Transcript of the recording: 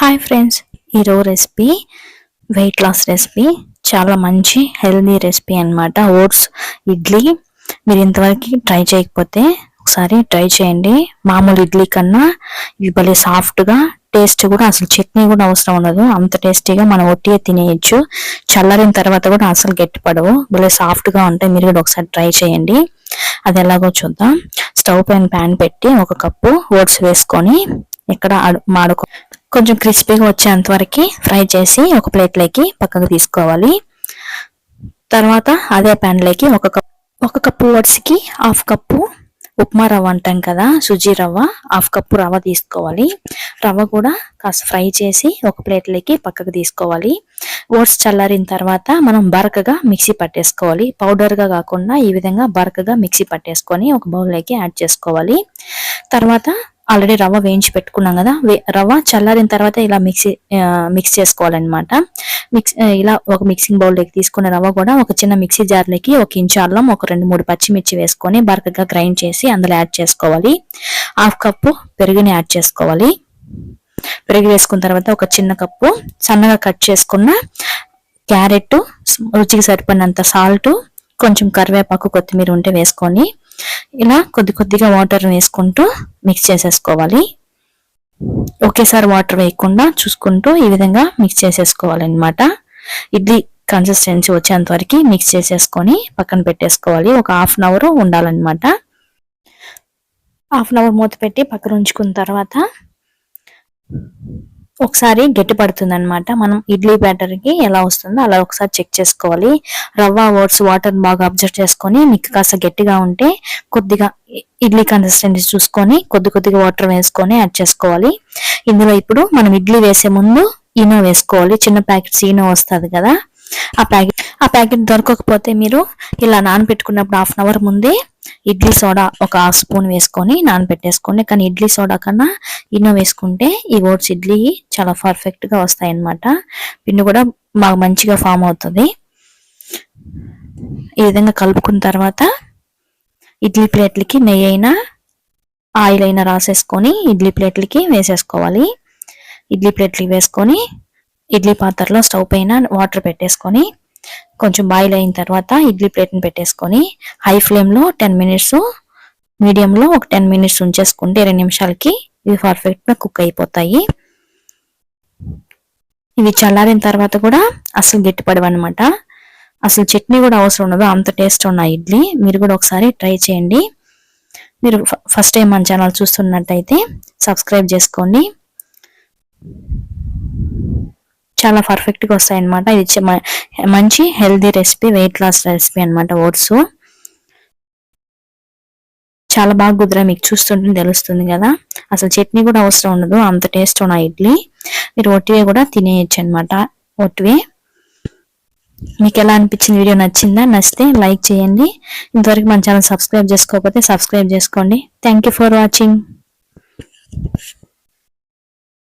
Hi friends ఈరోజు recipe weight loss recipe చాలా మంచి హెల్దీ రెసిపీ అన్నమాట. ఓట్స్ ఇడ్లీ. మీరు ఇంతవరకు ట్రై చేయకపోతే ఒకసారి ట్రై చేయండి. మామూలు ఇడ్లీ కన్నా ఇవి భలే సాఫ్ట్గా టేస్ట్ కూడా అసలు చట్నీ కూడా అవసరం ఉండదు. అంత టేస్టీగా మనం ఒట్టిగా తినేయచ్చు. చల్లారిన తర్వాత కూడా అసలు గట్టిపడవు. భలే సాఫ్ట్గా ఉంటాయి. మీరు కూడా ఒకసారి ట్రై చేయండి. అది ఎలాగో చూద్దాం. స్టవ్ పైన ప్యాన్ పెట్టి ఒక కప్పు ఓట్స్ వేసుకొని ఇక్కడ మాడుకో కొంచెం క్రిస్పీగా వచ్చేంత వరకు ఫ్రై చేసి ఒక ప్లేట్లోకి పక్కకు తీసుకోవాలి. తర్వాత అదే ప్యాన్లోకి ఒక కప్ ఒక కప్పు ఓట్స్కి హాఫ్ కప్పు ఉప్మా రవ్వ అంటాం కదా సుజీ రవ్వ హాఫ్ కప్పు రవ్వ తీసుకోవాలి. రవ్వ కూడా కాస్త ఫ్రై చేసి ఒక ప్లేట్లోకి పక్కకు తీసుకోవాలి. ఓట్స్ చల్లారిన తర్వాత మనం బరకగా మిక్సీ పట్టేసుకోవాలి. పౌడర్గా కాకుండా ఈ విధంగా బరకగా మిక్సీ పట్టేసుకొని ఒక బౌల్లోకి యాడ్ చేసుకోవాలి. తర్వాత ఆల్రెడీ రవ్వ వేయించి పెట్టుకున్నాం కదా. వే- రవ్వ చల్లారిన తర్వాత ఇలా మిక్సీ మిక్స్ చేసుకోవాలన్నమాట. మిక్స్ ఇలా ఒక మిక్సింగ్ బౌల్లోకి తీసుకున్న రవ్వ కూడా ఒక చిన్న మిక్సీ జార్లోకి ఒక ఇంచు అల్లం ఒక రెండు మూడు పచ్చిమిర్చి వేసుకొని బరకగా గ్రైండ్ చేసి అందులో యాడ్ చేసుకోవాలి. హాఫ్ కప్పు పెరుగుని యాడ్ చేసుకోవాలి. పెరుగు వేసుకున్న తర్వాత ఒక చిన్న కప్పు సన్నగా కట్ చేసుకున్న క్యారెట్ రుచికి సరిపడినంత సాల్ట్ కొంచెం కరివేపాకు కొత్తిమీర ఉంటే వేసుకొని ఇలా కొద్ది కొద్దిగా వాటర్ వేసుకుంటూ మిక్స్ చేసేసుకోవాలి. ఒకేసారి వాటర్ వేయకుండా చూసుకుంటూ ఈ విధంగా మిక్స్ చేసేసుకోవాలన్నమాట. ఇడ్లీ కన్సిస్టెన్సీ వచ్చేంత వరకు మిక్స్ చేసేసుకొని పక్కన పెట్టేసుకోవాలి. ఒక హాఫ్ అన్ అవర్ ఉండాలన్నమాట. హాఫ్ అన్ అవర్ మూత పెట్టి పక్కన ఉంచుకున్న తర్వాత ఒకసారి గట్టి పడుతుంది అనమాట మనం ఇడ్లీ బ్యాటర్కి ఎలా వస్తుందో అలా ఒకసారి చెక్ చేసుకోవాలి. రవ్వ ఓట్స్ వాటర్ బాగా అబ్జర్వ్ చేసుకొని మీకు కాస్త గట్టిగా ఉంటే కొద్దిగా ఇడ్లీ కన్సిస్టెన్సీ చూసుకొని కొద్ది కొద్దిగా వాటర్ వేసుకొని యాడ్ చేసుకోవాలి. ఇందులో ఇప్పుడు మనం ఇడ్లీ వేసే ముందు ఈనో వేసుకోవాలి. చిన్న ప్యాకెట్స్ ఈనో వస్తుంది కదా. ఆ ప్యాకెట్ ఆ ప్యాకెట్ దొరకకపోతే మీరు ఇలా నానబెట్టుకున్నప్పుడు హాఫ్ అన్ అవర్ ముందే ఇడ్లీ సోడా ఒక స్పూన్ వేసుకొని నానబెట్టేసుకోండి. కానీ ఇడ్లీ సోడా కన్నా ఇన్నో వేసుకుంటే ఈ ఓట్స్ ఇడ్లీ చాలా పర్ఫెక్ట్గా వస్తాయి అన్నమాట పిండి కూడా మాకు మంచిగా ఫామ్ అవుతుంది. ఈ విధంగా కలుపుకున్న తర్వాత ఇడ్లీ ప్లేట్లకి నెయ్యి అయినా ఆయిల్ అయినా రాసేసుకొని ఇడ్లీ ప్లేట్లకి వేసేసుకోవాలి. ఇడ్లీ ప్లేట్లకి వేసుకొని ఇడ్లీ పాత్రలో స్టవ్ పైన వాటర్ పెట్టేసుకొని కొంచెం బాయిల్ అయిన తర్వాత ఇడ్లీ ప్లేట్ని పెట్టేసుకొని హై ఫ్లేమ్లో టెన్ మినిట్స్ మీడియంలో ఒక టెన్ మినిట్స్ ఉంచేసుకుంటే ఇరవై నిమిషాలకి ఇవి పర్ఫెక్ట్గా కుక్ అయిపోతాయి. ఇవి చల్లారిన తర్వాత కూడా అసలు గట్టిపడవన్నమాట అసలు చట్నీ కూడా అవసరం ఉండదు అంత టేస్ట్ ఉన్న ఇడ్లీ. మీరు కూడా ఒకసారి ట్రై చేయండి. మీరు ఫస్ట్ టైం మన ఛానల్ చూస్తున్నట్టయితే సబ్స్క్రైబ్ చేసుకోండి. చాలా పర్ఫెక్ట్గా వస్తాయి అనమాట ఇది మ- మంచి healthy recipe weight loss recipe అన్నమాట ఓట్స్. చాలా బాగా కుదిరా మీకు చూస్తుంటే తెలుస్తుంది కదా. అసలు చట్నీ కూడా అవసరం ఉండదు అంత టేస్ట్ ఉన్న ఇడ్లీ. మీరు ఒట్టివే కూడా తినేయచ్చు అనమాట ఒట్టివే. మీకు ఎలా అనిపించింది వీడియో నచ్చిందా? నచ్చితే లైక్ చేయండి. ఇంతవరకు మన ఛానల్ సబ్స్క్రైబ్ చేసుకోకపోతే సబ్స్క్రైబ్ చేసుకోండి. Thank you for watching